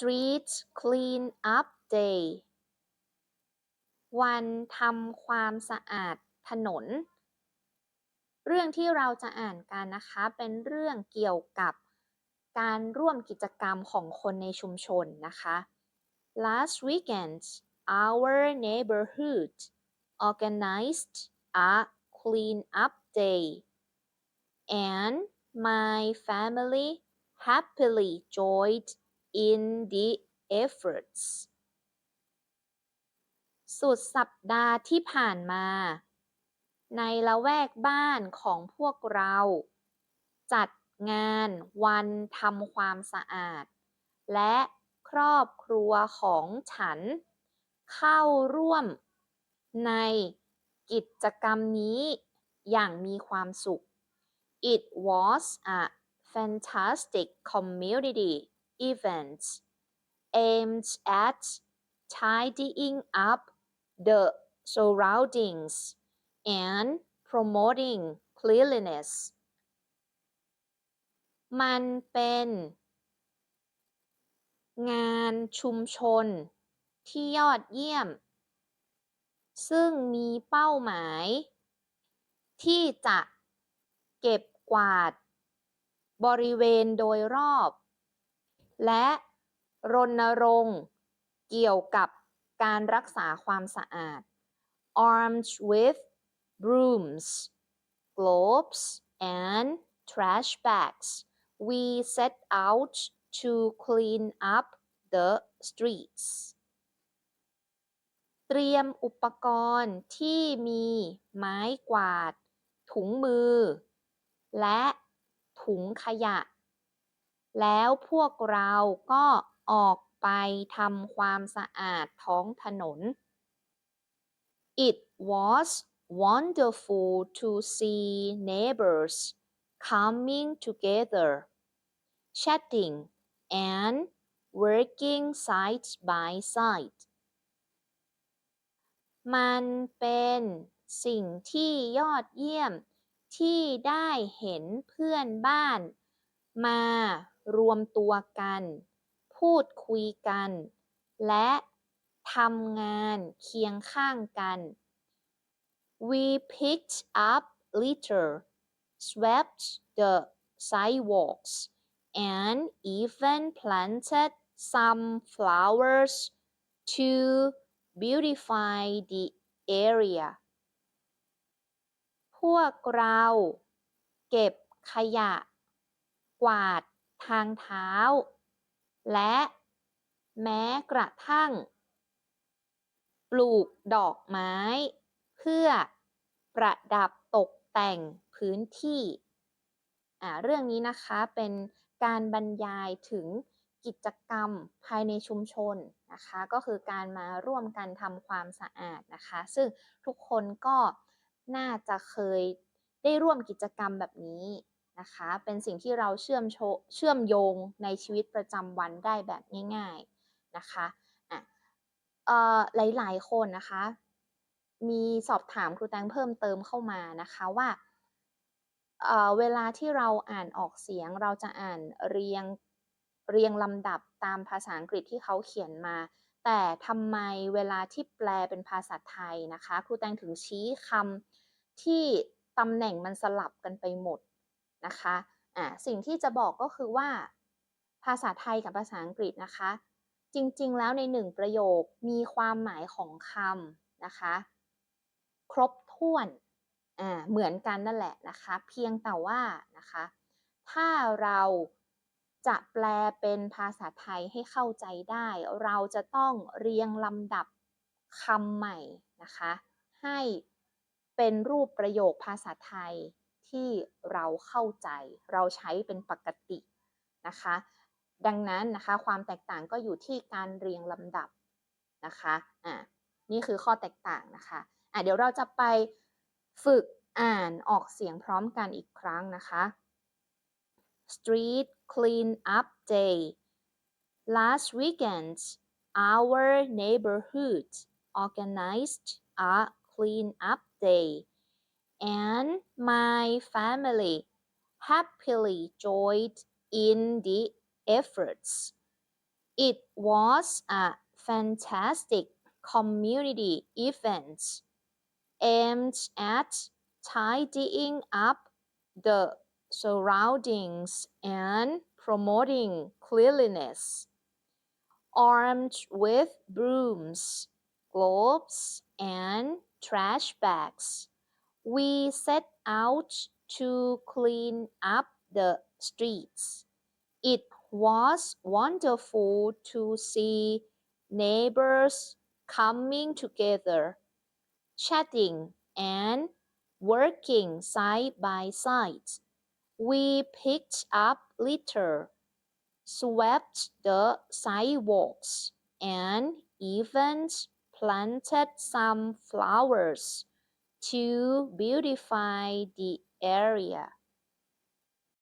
Street Clean Up Day วันทำความสะอาดถนน เรื่องที่เราจะอ่านกันนะคะเป็นเรื่องเกี่ยวกับการร่วมกิจกรรมของคนในชุมชนนะคะ Last weekend our neighborhood organized a clean up day and my family happily joined in the efforts สุดสัปดาห์ที่ผ่านมา ในละแวกบ้านของพวกเรา จัดงานวันทำความสะอาด และครอบครัวของฉัน เข้าร่วมในกิจกรรมนี้อย่างมีความสุข It was a fantastic community event aimed at tidying up the surroundings and promoting cleanliness มันเป็น งานชุมชน ที่ยอดเยี่ยม ซึ่งมีเป้าหมาย ที่จะเก็บกวาด บริเวณโดยรอบ และรณรงค์เกี่ยวกับการรักษาความสะอาด armed with brooms gloves and trash bags we set out to clean up the streets เตรียมอุปกรณ์ที่มีไม้กวาด ถุงมือ และถุงขยะ แล้วพวกเราก็ออกไปทำความสะอาดท้องถนน It was wonderful to see neighbors coming together, chatting and working side by side มันเป็นสิ่งที่ยอดเยี่ยมที่ได้เห็นเพื่อนบ้าน มา รวมตัวกัน พูดคุยกัน และทำงานเคียงข้างกัน We picked up litter, swept the sidewalks, and even planted some flowers to beautify the area พวกเรา เก็บขยะ กวาด ทางเท้า และแม้กระทั่ง ปลูกดอกไม้ เพื่อประดับตกแต่งพื้นที่ เรื่องนี้นะคะเป็นการบรรยายถึงกิจกรรมภายในชุมชนนะคะ ก็คือการมาร่วมกันทำความสะอาดนะคะ ซึ่งทุกคนก็น่าจะเคยได้ร่วมกิจกรรมแบบนี้ นะคะ เป็นสิ่งที่เราเชื่อมโชเชื่อมโยงในชีวิตประจำวันได้แบบง่าย ๆนะคะอะเอ่อหลายๆคนนะคะ มีสอบถามครูแตงเพิ่มเติมเข้ามานะคะว่าเอ่อเวลาที่เราอ่านออกเสียงเราจะอ่านเรียงเรียงลำดับตามภาษาอังกฤษที่เขาเขียนมา แต่ทำไมเวลาที่แปลเป็นภาษาไทยนะคะ ครูแตงถึงชี้คำที่ตำแหน่งมันสลับกันไปหมด นะคะอ่าสิ่งที่จะบอกก็คือว่า ภาษาไทยกับภาษาอังกฤษนะคะ จริงๆ แล้วในหนึ่งประโยคมีความหมายของคำนะคะ ครบถ้วนอ่าเหมือนกันนั่นแหละนะคะ เพียงแต่ว่านะคะ ถ้าเราจะแปลเป็นภาษาไทยให้เข้าใจได้ เราจะต้องเรียงลำดับคำใหม่นะคะ ให้เป็นรูปประโยคภาษาไทย ที่เราเข้าใจ เราใช้เป็นปกตินะคะ ดังนั้นนะคะความแตกต่างก็อยู่ที่การเรียงลำดับนะคะอ่านี่คือข้อแตกต่างนะคะอะเดี๋ยวเราจะไปฝึกอ่านออกเสียงพร้อมกันอีกครั้งนะคะ Street Clean Up Day Last weekend our neighborhood organized a clean up day and my family happily joined in the efforts. It was a fantastic community event aimed at tidying up the surroundings and promoting cleanliness. Armed with brooms, globes, and trash bags, we set out to clean up the streets. It was wonderful to see neighbors coming together, chatting, and working side by side. We picked up litter, swept the sidewalks, and even planted some flowers to beautify the area.